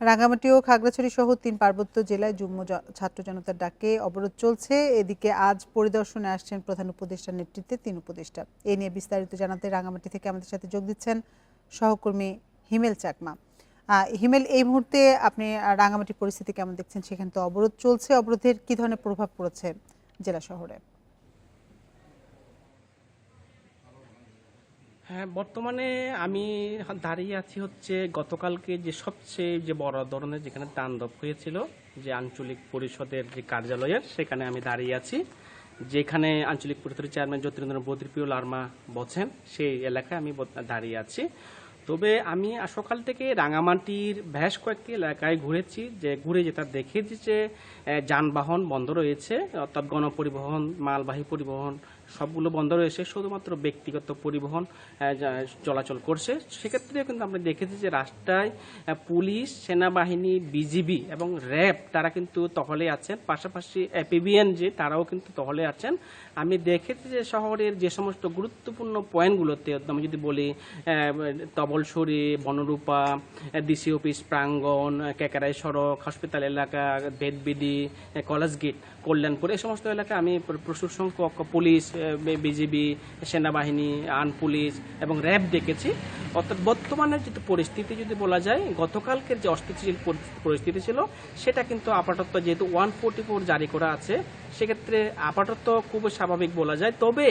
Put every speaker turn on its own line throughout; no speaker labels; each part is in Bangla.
রাঙ্গামাটি ও খাগড়াছড়ি সহ তিন পার্বত্য জেলায় যুগ্ম ছাত্র জনতার ডাকে অবরোধ চলছে। এদিকে আজ পরিদর্শনে আসছেন প্রধান উপদেষ্টার নেতৃত্বে তিন উপদেষ্টা। এ নিয়ে বিস্তারিত জানাতে রাঙ্গামাটি থেকে আমাদের সাথে যোগ দিচ্ছেন সহকর্মী হিমেল চাকমা। হিমেল এই মুহূর্তে আপনি আহ, রাঙ্গামাটির পরিস্থিতি কেমন দেখছেন? সেখানে তো অবরোধ চলছে। অবরোধের কি ধরনের প্রভাব পড়েছে জেলা শহরে?
হ্যাঁ বর্তমানে আমি দাঁড়িয়ে আছি হচ্ছে গতকালকে যে সবচেয়ে যে বড় ধরনের যেখানে তাণ্ডব হয়েছিল, যে আঞ্চলিক পরিষদের যে কার্যালয়ের, সেখানে আমি দাঁড়িয়ে আছি। যেখানে আঞ্চলিক পরিষদের চেয়ারম্যান জ্যোতিরেন্দ্র বদ্রপ্রিয় লার্মা বলছেন, সেই এলাকায় আমি দাঁড়িয়ে আছি। তবে আমি সকাল থেকে রাঙামাটির বেশ কয়েকটি এলাকায় ঘুরেছি, যে ঘুরে যেটা দেখেছি যে যানবাহন বন্ধ রয়েছে, অর্থাৎ গণপরিবহন, মালবাহী পরিবহন সবগুলো বন্ধ রয়েছে, শুধুমাত্র ব্যক্তিগত পরিবহন চলাচল করছে। সেক্ষেত্রে কিন্তু আমরা দেখেছি যে রাস্তায় পুলিশ, সেনাবাহিনী, বিজিবি এবং র্যাব তারা কিন্তু তহলে আছেন। পাশাপাশি পিবিএন যে, তারাও কিন্তু তহলে আছেন। আমি দেখেছি যে শহরের যে সমস্ত গুরুত্বপূর্ণ পয়েন্টগুলোতে আমি যদি বলি তবলসরি, বনরূপা, ডিসি অফিস, প্রাঙ্গণ, কেকারাই সড়ক, হসপিটাল এলাকা বেদবিদি কলেজ গেট, কল্যাণপুর, এই সমস্ত এলাকায় আমি প্র- প্রচুর সংখ্যক পুলিশ বিজিবি, সেনাবাহিনী, আন পুলিশ এবং র্যাব দেখেছি অর্থাৎ বর্তমানের যে পরিস্থিতি যদি বলা যায়, গতকালকের যে অস্থিতিশীল পরিস্থিতি ছিল, সেটা কিন্তু আপাতত যেহেতু ওয়ান ফোর্টি ফোর জারি করা আছে, সেক্ষেত্রে আপাতত খুবই স্বাভাবিক বলা যায়। তবে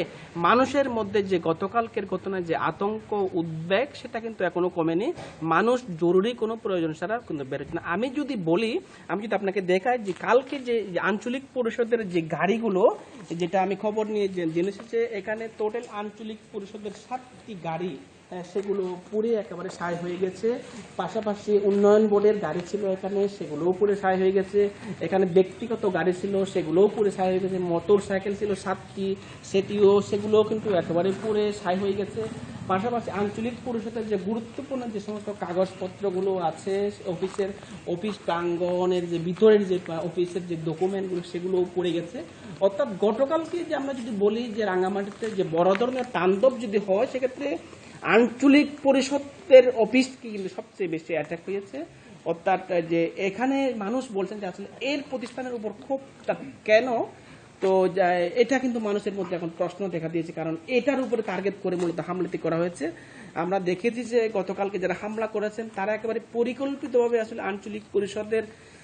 মানুষের মধ্যে যে গতকালকের ঘটনায় যে আতঙ্ক, উদ্বেগ, সেটা কিন্তু এখনও কমেনি। মানুষ জরুরি কোনো প্রয়োজন ছাড়া কিন্তু বেরোচ্ছে না। আমি যদি বলি, আমি যদি আপনাকে দেখাই যে কালকে যে আঞ্চলিক পরিষদের যে গাড়িগুলো, যেটা আমি খবর নিয়ে জে- হচ্ছে এখানে টোটাল আঞ্চলিক পরিষদের সাতটি গাড়ি সেগুলো পুরে একেবারে সায় হয়ে গেছে। পাশাপাশি উন্নয়ন বোর্ডের গাড়ি ছিল এখানে, সেগুলোও পুরে সায় হয়ে গেছে। এখানে ব্যক্তিগত গাড়ি ছিল, সেগুলোও পুরে সায় হয়ে গেছে। মোটর সাইকেল ছিল সাতটি, সেটিও, সেগুলোও কিন্তু একেবারে পুরে সায় হয়ে গেছে। পাশাপাশি আঞ্চলিক পরিষদের যে গুরুত্বপূর্ণ যে সমস্ত কাগজপত্রগুলো আছে, অফিসের, অফিস প্রাঙ্গনের যে ভিতরের যে অফিসের যে ডকুমেন্টগুলো সেগুলোও পড়ে গেছে। অর্থাৎ গতকালকে যে আমরা যদি বলি যে রাঙামাটিতে যে বড় ধরনের তাণ্ডব যদি হয়, সেক্ষেত্রে আঞ্চলিক পরিষদের অফিসকে কিন্তু সবচেয়ে বেশি অ্যাটাক হয়েছে? অর্থাৎ যে এখানে মানুষ বলছেন যে আসলে এর প্রতিষ্ঠানের উপর ক্ষোভটা কেন তো এটা কিন্তু মানুষের মধ্যে এখন প্রশ্ন দেখা দিয়েছে, কারণ এটার উপরে টার্গেট করে মূলত হামলাটি করা হয়েছে। আমরা দেখেছি যে গতকালকে যারা হামলা করেছেন, তারা একেবারে পরিকল্পিতভাবে আসলে আঞ্চলিক পরিষদের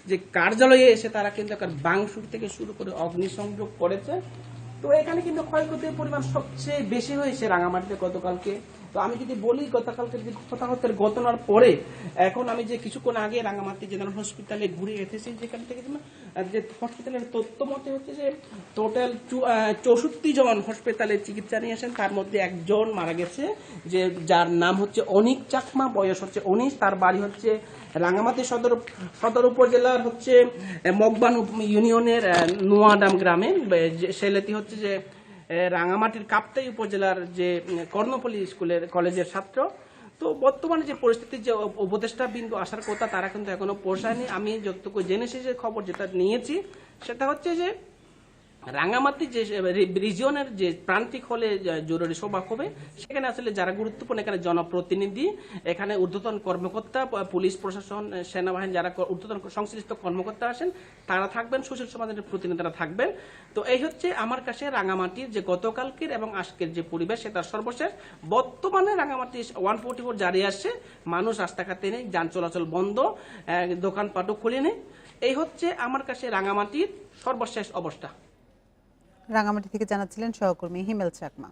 যে কার্যালয়ে এসে তারা কিন্তু বাংশুর থেকে শুরু করে অগ্নিসংযোগ করেছে। তো এখানে কিন্তু ক্ষয়ক্ষতির পরিমাণ সবচেয়ে বেশি হয়েছে রাঙামাটিতে গতকালকে। তো আমি যদি বলি গতকালকে যে হতাহতের ঘটনার পরে, এখন আমি যে কিছুক্ষণ আগে রাঙামাটি জেনারেল হসপিটালে ঘুরে এসেছি, যেখান থেকে যে হসপিটালের তথ্য মতে হচ্ছে যে টোটাল চৌষট্টি জন হসপিটালে চিকিৎসা নিয়েছেন তার মধ্যে একজন মারা গেছে, যে যার নাম হচ্ছে অনিক চাকমা, বয়স হচ্ছে উনিশ। তার বাড়ি হচ্ছে রাঙামাটি সদর সদর উপজেলার হচ্ছে মগবান ইউনিয়নের নোয়াডাম গ্রামে। ছেলেটি হচ্ছে যে রাঙামাটির কাপ্তাই উপজেলার যে কর্ণপল্লী স্কুলের কলেজের ছাত্র। তো বর্তমানে যে পরিস্থিতির যে উপদেষ্টা বিন্দু আসার কথা, তারা কিন্তু এখনও পৌঁছায়নি আমি যতটুকু জেনেছি যে খবর যেটা নিয়েছি, সেটা হচ্ছে যে রাঙামাটি যে রিজিয়নের যে প্রান্তিক হলে জরুরি সভা হবে, সেখানে আসলে যারা গুরুত্বপূর্ণ, এখানে জনপ্রতিনিধি, এখানে ঊর্ধ্বতন কর্মকর্তা পুলিশ প্রশাসন সেনাবাহিনী যারা ঊর্ধ্বতন সংশ্লিষ্ট কর্মকর্তা আসেন, তারা থাকবেন, সুশীল সমাজের প্রতিনিধিরা থাকবেন। তো এই হচ্ছে আমার কাছে রাঙামাটির যে গতকালকের এবং আজকের যে পরিবেশ সেটা সর্বশেষ। বর্তমানে রাঙামাটি ওয়ান ফোর্টি ফোর জারি আসছে, মানুষ রাস্তাঘাটে নেই, যান চলাচল বন্ধ দোকানপাটও খুলে নেই। এই হচ্ছে আমার কাছে রাঙামাটির সর্বশেষ অবস্থা।
রাঙ্গামাটি থেকে জানাচ্ছিলেন সহকর্মী হিমেল চাকমা।